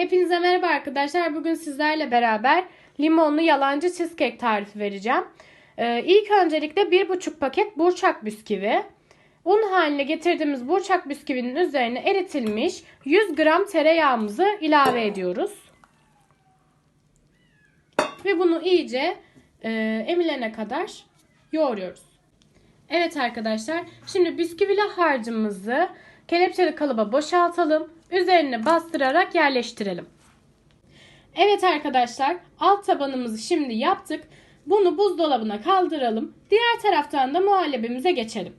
Hepinize merhaba arkadaşlar. Bugün sizlerle beraber limonlu yalancı cheesecake tarifi vereceğim. Ee, ilk öncelikle 1,5 paket burçak bisküvi. Un haline getirdiğimiz burçak bisküvinin üzerine eritilmiş 100 gram tereyağımızı ilave ediyoruz. Ve bunu iyice e, emilene kadar yoğuruyoruz. Evet arkadaşlar şimdi bisküvili harcımızı kelepçeli kalıba boşaltalım. Üzerine bastırarak yerleştirelim. Evet arkadaşlar alt tabanımızı şimdi yaptık. Bunu buzdolabına kaldıralım. Diğer taraftan da muhallebimize geçelim.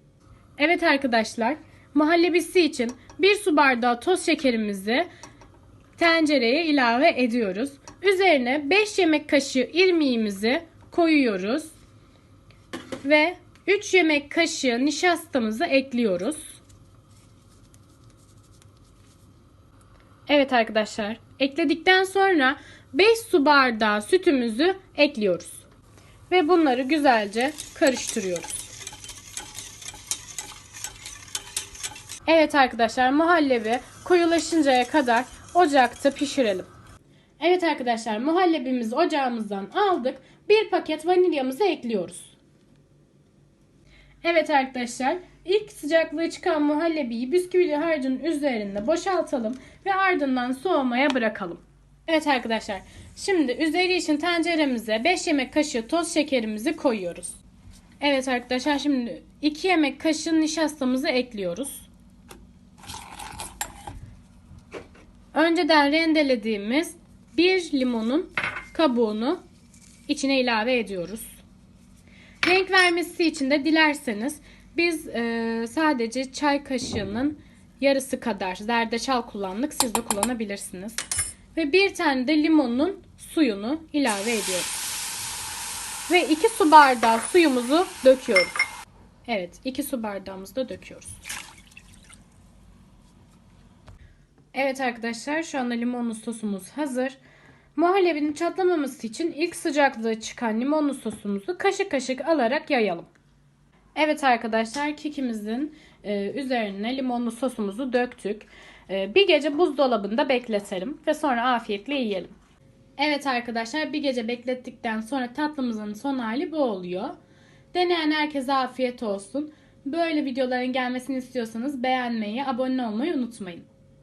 Evet arkadaşlar muhallebisi için 1 su bardağı toz şekerimizi tencereye ilave ediyoruz. Üzerine 5 yemek kaşığı irmiğimizi koyuyoruz. Ve 3 yemek kaşığı nişastamızı ekliyoruz. Evet arkadaşlar ekledikten sonra 5 su bardağı sütümüzü ekliyoruz. Ve bunları güzelce karıştırıyoruz. Evet arkadaşlar muhallebi koyulaşıncaya kadar ocakta pişirelim. Evet arkadaşlar muhallebimizi ocağımızdan aldık. Bir paket vanilyamızı ekliyoruz. Evet arkadaşlar ilk sıcaklığı çıkan muhallebiyi bisküvili harcın üzerinde boşaltalım ve ardından soğumaya bırakalım. Evet arkadaşlar şimdi üzeri için tenceremize 5 yemek kaşığı toz şekerimizi koyuyoruz. Evet arkadaşlar şimdi 2 yemek kaşığı nişastamızı ekliyoruz. Önceden rendelediğimiz bir limonun kabuğunu içine ilave ediyoruz. Renk vermesi için de dilerseniz biz e, sadece çay kaşığının yarısı kadar zerdeçal kullandık. Siz de kullanabilirsiniz. Ve bir tane de limonun suyunu ilave ediyoruz. Ve 2 su bardağı suyumuzu döküyoruz. Evet 2 su bardağımızı da döküyoruz. Evet arkadaşlar şu anda limonlu sosumuz hazır. Muhallebinin çatlamaması için ilk sıcaklığı çıkan limonlu sosumuzu kaşık kaşık alarak yayalım. Evet arkadaşlar kekimizin e, üzerine limonlu sosumuzu döktük. E, bir gece buzdolabında bekletelim ve sonra afiyetle yiyelim. Evet arkadaşlar bir gece beklettikten sonra tatlımızın son hali bu oluyor. Deneyen herkese afiyet olsun. Böyle videoların gelmesini istiyorsanız beğenmeyi, abone olmayı unutmayın.